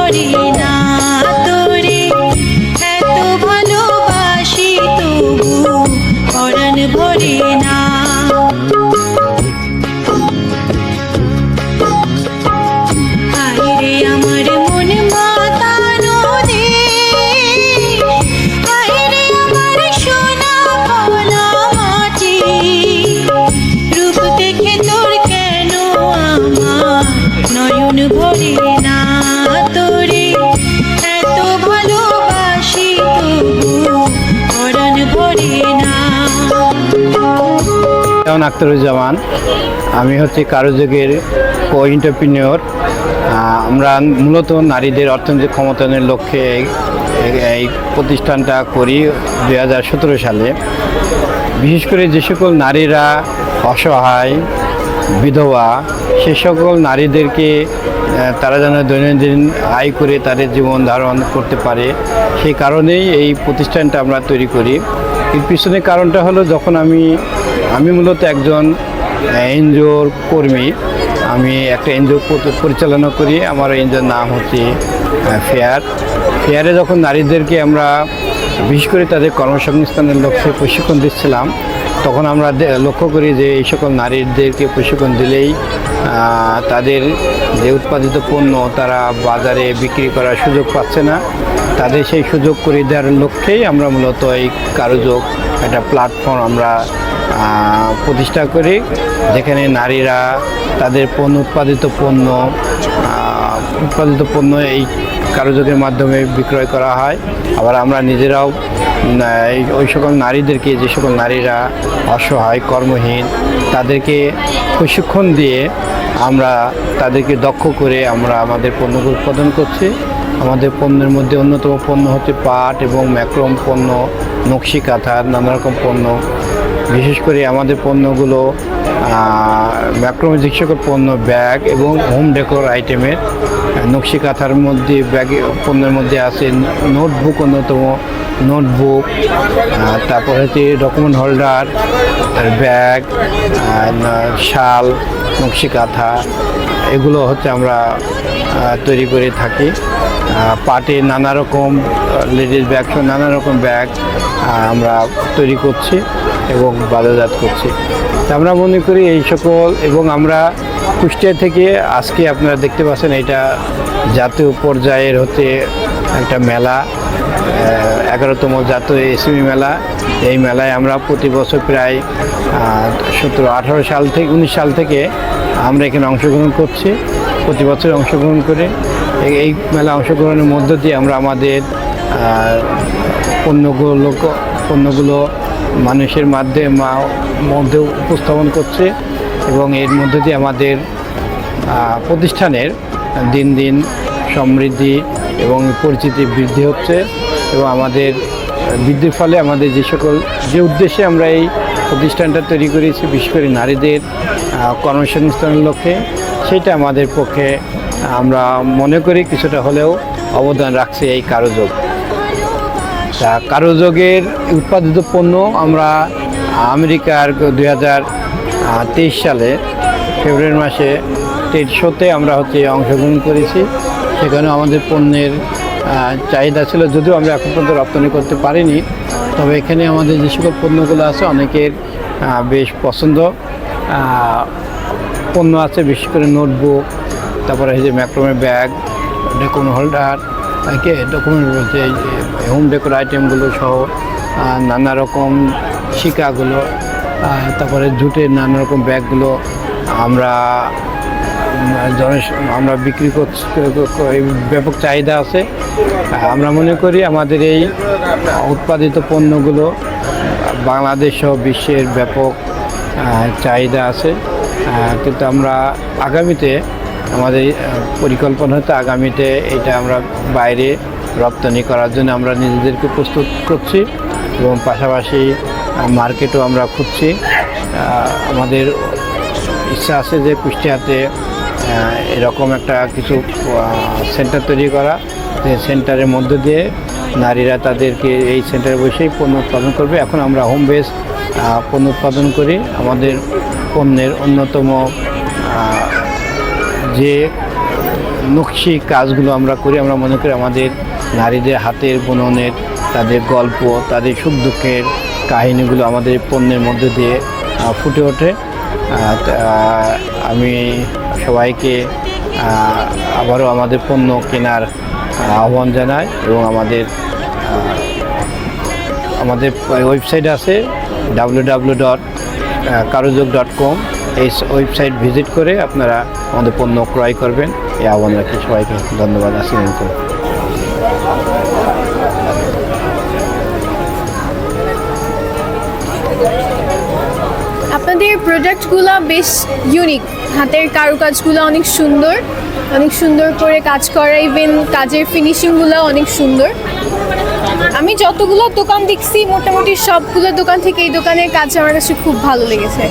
Corina. যেমন আখতারুজ্জামান? আমি হচ্ছে কারুযুগের কো এন্টারপ্রিনিয়র আমরা মূলত নারীদের অর্থনৈতিক ক্ষমতায়নের লক্ষ্যে এই- প্রতিষ্ঠানটা করি দুই হাজার সতেরো সালে। বিশেষ করে যে সকল নারীরা অসহায়, বিধবা, সে সকল নারীদেরকে তারা যেন দৈনন্দিন আয় করে তাদের জীবন ধারণ করতে পারে, সেই কারণেই এই প্রতিষ্ঠানটা আমরা তৈরি করি। এর পিছনে কারণটা হলো যখন আমি আমি মূলত একজন এনজিওর কর্মী, আমি একটা এনজিও পরিচালনা করি। আমার এনজিওর নাম হচ্ছে ফেয়ার। ফেয়ারে যখন নারীদেরকে আমরা, বিশেষ করে তাদের কর্মসংস্থানের লক্ষ্যে প্রশিক্ষণ দিচ্ছিলাম, তখন আমরা লক্ষ্য করি যে এই সকল নারীদেরকে প্রশিক্ষণ দিলেই তাদের যে উৎপাদিত পণ্য তারা বাজারে বিক্রি করার সুযোগ পাচ্ছে না। তাদের সেই সুযোগ করে দেওয়ার লক্ষ্যেই আমরা মূলত এই কারুযোগ একটা প্ল্যাটফর্ম আমরা প্রতিষ্ঠা করি, যেখানে নারীরা তাদের পণ্য, উৎপাদিত পণ্য উৎপাদিত পণ্য এই কারুযোগের মাধ্যমে বিক্রয় করা হয়। আবার আমরা নিজেরাও ওই সকল নারীদেরকে, যে সকল নারীরা অসহায়, কর্মহীন, তাদেরকে প্রশিক্ষণ দিয়ে আমরা তাদেরকে দক্ষ করে আমরা আমাদের পণ্যগুলো উৎপাদন করছি। আমাদের পণ্যের মধ্যে অন্যতম পণ্য হচ্ছে পাট এবং ম্যাক্রোম পণ্য, নকশি কাঁথার নানা রকম পণ্য। বিশেষ করে আমাদের পণ্যগুলো ম্যাক্রোম যে সকল পণ্য, ব্যাগ এবং হোম ডেকোর আইটেমের নকশি কাঁথার মধ্যে, ব্যাগে, পণ্যের মধ্যে আছে নোটবুক অন্যতম, নোটবুক তারপর হচ্ছে ডকুমেন্ট হোল্ডার ব্যাগ শাল নকশি কাঁথা এগুলো হচ্ছে আমরা তৈরি করে থাকি। পাটে নানা রকম, লেডিস ব্যাগ, নানা রকম ব্যাগ আমরা তৈরি করছি এবং বাজারজাত করছি। আমরা মনে করি এই সকল এবং আমরা কুষ্টিয়া থেকে আজকে আপনারা দেখতে পাচ্ছেন এটা জাতীয় পর্যায়ের হচ্ছে একটা মেলা এগারোতম জাতীয় এসএমই মেলা। এই মেলায় আমরা প্রতি বছর প্রায় সতেরো, আঠারো সাল থেকে, উনিশ সাল থেকে আমরা এখানে অংশগ্রহণ করছি, প্রতি বছর অংশগ্রহণ করে। এই- মেলা অংশগ্রহণের মধ্য দিয়ে আমরা আমাদের পণ্যগুলো পণ্যগুলো মানুষের মাধ্যমে মা- মধ্যে উপস্থাপন করছে এবং এর মধ্যে দিয়ে আমাদের প্রতিষ্ঠানের দিন দিন সমৃদ্ধি এবং পরিচিতি বৃদ্ধি হচ্ছে এবং আমাদের বৃদ্ধির ফলে আমাদের যে সকল, যে উদ্দেশ্যে আমরা এই প্রতিষ্ঠানটা তৈরি করেছি, বিশেষ করে নারীদের কর্মসংস্থানের লক্ষ্যে, সেটা আমাদের পক্ষে আমরা মনে করি কিছুটা হলেও অবদান রাখছে এই কারুযোগ। তা কারুযোগের উৎপাদিত পণ্য আমরা আমেরিকার দুই হাজার তেইশ সালে ফেব্রুয়ারি মাসে ট্রেড শোতে আমরা হচ্ছে অংশগ্রহণ করেছি। সেখানে আমাদের পণ্যের চাহিদা ছিল, যদিও আমরা এখন পর্যন্ত রপ্তানি করতে পারিনি। তবে এখানে আমাদের যে সকল পণ্যগুলো আছে, অনেকের বেশ পছন্দ। পণ্য আছে, বিশেষ করে নোটবুক, তারপরে এই যে ম্যাক্রোমের ব্যাগ, ডকুমেন্ট হোল্ডার ডকুমেন্ট যে হোম ডেকোর আইটেমগুলো সহ নানা রকম শিকাগুলো তারপরে জুটের নানা রকম ব্যাগগুলো আমরা আমরা বিক্রি করছি ব্যাপক চাহিদা আছে। আমরা মনে করি আমাদের এই উৎপাদিত পণ্যগুলো বাংলাদেশ সহ বিশ্বের ব্যাপক চাহিদা আছে। কিন্তু আমরা আগামীতে আমাদের পরিকল্পনা হতে আগামীতে এটা আমরা বাইরে রপ্তানি করার জন্য আমরা নিজেদেরকে প্রস্তুত করছি এবং পাশাপাশি মার্কেটও আমরা খুঁজছি। আমাদের ইচ্ছা আছে যে কুষ্টিয়াতে এরকম একটা কিছু সেন্টার তৈরি করা। যে সেন্টারের মধ্য দিয়ে নারীরা তাদেরকে এই সেন্টারে বসেই পণ্য উৎপাদন করবে। এখন আমরা হোম বেস পণ্য উৎপাদন করি। আমাদের পণ্যের অন্যতম যে নকশি কাজগুলো আমরা করি, আমরা মনে করি আমাদের নারীদের হাতের বুননের, তাদের গল্প, তাদের সুখ দুঃখের কাহিনিগুলো আমাদের পণ্যের মধ্যে দিয়ে ফুটে ওঠে। আমি সবাইকে আবারও আমাদের পণ্য কেনার আহ্বান জানাই এবং আমাদের আমাদের ওয়েবসাইট আছে W W dot Karujog dot com এই ওয়েবসাইট ভিজিট করে আপনারা আমাদের পণ্য ক্রয় করবেন। এই আহ্বান রাখি সবাইকে। ধন্যবাদ। আসসালামু আপনাদের প্রোডাক্টগুলো বেশ ইউনিক হাতের কারুকাজগুলো অনেক সুন্দর। অনেক সুন্দর করে কাজ করা ইভেন কাজের ফিনিশিংগুলো অনেক সুন্দর। আমি যতগুলো দোকান দেখছি মোটামুটি সবগুলো দোকান থেকে এই দোকানের কাজ আমার কাছে খুব ভালো লেগেছে।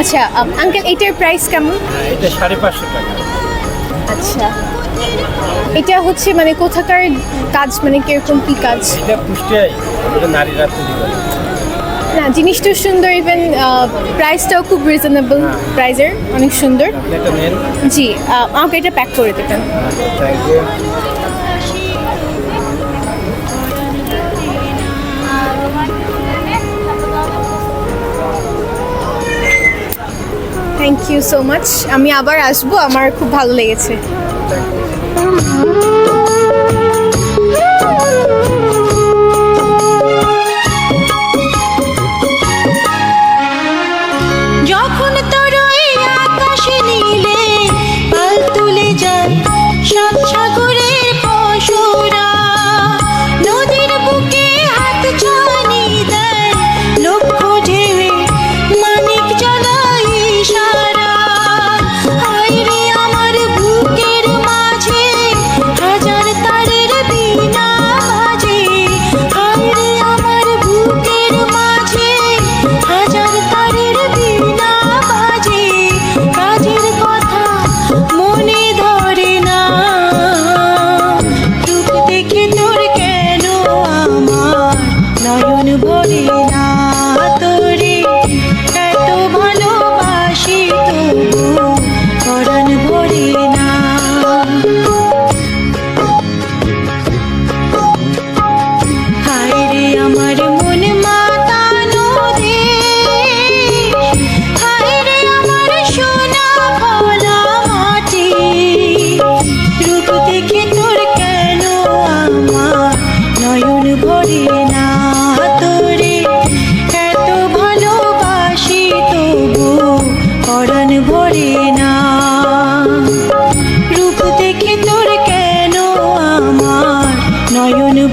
আচ্ছা আঙ্কেল এটার প্রাইস কেমন? এটা সাড়ে পাঁচশো টাকা। আচ্ছা। এটা হচ্ছে মানে কোথাকার কাজ মানে কীরকম কি কাজ? এটা পুষ্টিয়াই এটা নারীরা তৈরি করে। না জিনিসটা সুন্দর ইভেন প্রাইসটাও খুব রিজনেবল প্রাইসের অনেক সুন্দর। জি আমাকে এটা প্যাক করে দেবেন thank you thank you so much আমি আবার আসব আমার খুব ভালো লেগেছে। যখন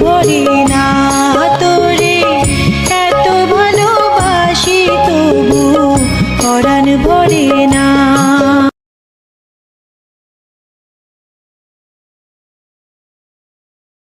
我。